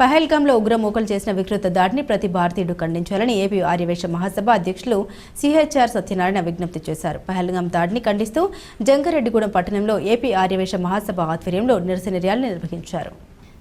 పహల్గాంలో ఉగ్రమూకలు చేసిన వికృత దాడిని ప్రతి భారతీయుడు ఖండించాలని ఏపీ ఆర్యవేశ మహాసభ అధ్యక్షులు సిహెచ్ఆర్ సత్యనారాయణ విజ్ఞప్తి చేశారు. పహల్గాం దాడిని ఖండిస్తూ జంగారెడ్డిగూడెం పట్టణంలో ఏపీ ఆర్యవేశ మహాసభ ఆధ్వర్యంలో నిరసన ర్యాలీ నిర్వహించారు.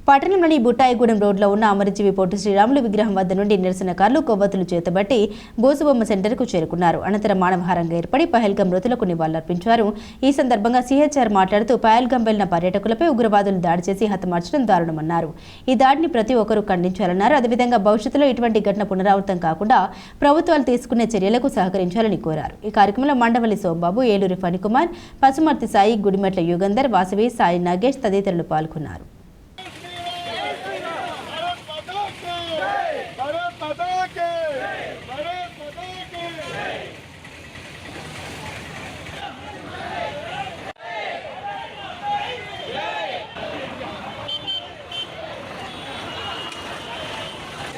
పట్టణంలోని బుట్టాయిగూడెం రోడ్లో ఉన్న అమరజీవి పొట్టి శ్రీరాములు విగ్రహం వద్ద నుండి నిరసనకారులు కొవ్వొత్తులు చేతబట్టి బోసుబొమ్మ సెంటర్కు చేరుకున్నారు. అనంతరం మానవహారంగా ఏర్పడి పహల్గం మృతులకు నివాళులర్పించారు. ఈ సందర్భంగా సీహెచ్ఆర్ మాట్లాడుతూ పహల్గం వెళ్ళిన పర్యాటకులపై ఉగ్రవాదులు దాడి చేసి హతమార్చడం దారుణమన్నారు. ఈ దాడిని ప్రతి ఒక్కరూ ఖండించాలన్నారు. అదేవిధంగా భవిష్యత్తులో ఇటువంటి ఘటన పునరావృతం కాకుండా ప్రభుత్వాలు తీసుకునే చర్యలకు సహకరించాలని కోరారు. ఈ కార్యక్రమంలో మండవల్లి సోంబాబు ఏలూరి ఫణికుమార్ పసుమర్తి సాయి గుడిమెట్ల యుగంధర్ వాసవి సాయి నాగేష్ తదితరులు పాల్గొన్నారు.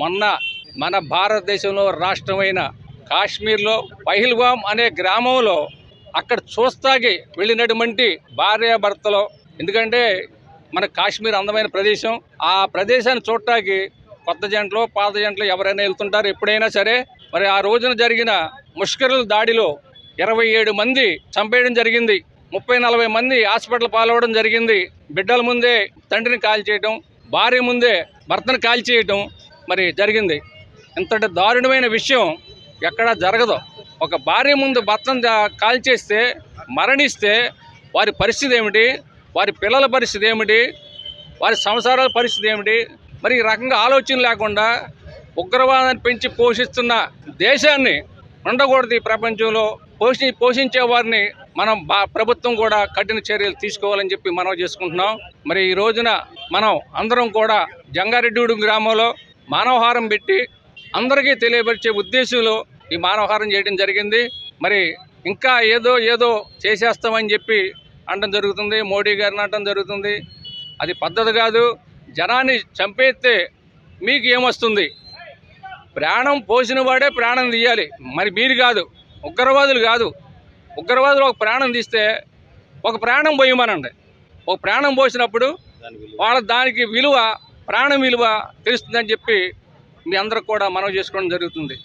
మొన్న మన భారతదేశంలో రాష్ట్రమైన కాశ్మీర్లో పహిల్వాం అనే గ్రామంలో అక్కడ చూస్తాకి వెళ్ళినటువంటి భార్యాభర్తలు. ఎందుకంటే మన కాశ్మీర్ అందమైన ప్రదేశం. ఆ ప్రదేశాన్ని చూడటానికి కొత్త జంటలు పాత జంటలు ఎవరైనా వెళ్తుంటారు. ఎప్పుడైనా సరే మరి ఆ రోజున జరిగిన ముష్కరుల దాడిలో ఇరవై ఏడు మంది చంపేయడం జరిగింది. ముప్పై నలభై మంది హాస్పిటల్ పాలవడం జరిగింది. బిడ్డల ముందే తండ్రిని కాల్ చేయటం భార్య ముందే భర్తను కాల్ చేయటం మరి జరిగింది. ఇంతటి దారుణమైన విషయం ఎక్కడా జరగదు. ఒక భార్య ముందు భర్తను కాల్ చేస్తే మరణిస్తే వారి పరిస్థితి ఏమిటి? వారి పిల్లల పరిస్థితి ఏమిటి? వారి సంసారాల పరిస్థితి ఏమిటి? మరి ఈ రకంగా ఆలోచన లేకుండా ఉగ్రవాదాన్ని పెంచి పోషిస్తున్న దేశాన్ని ఉండకూడదు ఈ ప్రపంచంలో. పోషి పోషించే వారిని మనం బా ప్రభుత్వం కూడా కఠిన చర్యలు తీసుకోవాలని చెప్పి మనం చేసుకుంటున్నాం. మరి ఈ రోజున మనం అందరం కూడా జంగారెడ్డి గ్రామంలో మానవహారం పెట్టి అందరికీ తెలియపరిచే ఉద్దేశంలో ఈ మానవహారం చేయడం జరిగింది. మరి ఇంకా ఏదో ఏదో చేసేస్తామని చెప్పి అనడం జరుగుతుంది. మోడీ గారిని అనడం జరుగుతుంది. అది పద్ధతి కాదు. జనాన్ని చంపేస్తే మీకు ఏమొస్తుంది? ప్రాణం పోసిన వాడే ప్రాణం తీయాలి. మరి మీరు కాదు. ఉగ్రవాదులు కాదు. ఉగ్రవాదులు ఒక ప్రాణం తీస్తే ఒక ప్రాణం పోయమనండి. ఒక ప్రాణం పోసినప్పుడు వాళ్ళ దానికి విలువ ప్రాణం విలువ తెలుస్తుందని చెప్పి మీ అందరికి కూడా మనవి చేసుకోవడం జరుగుతుంది.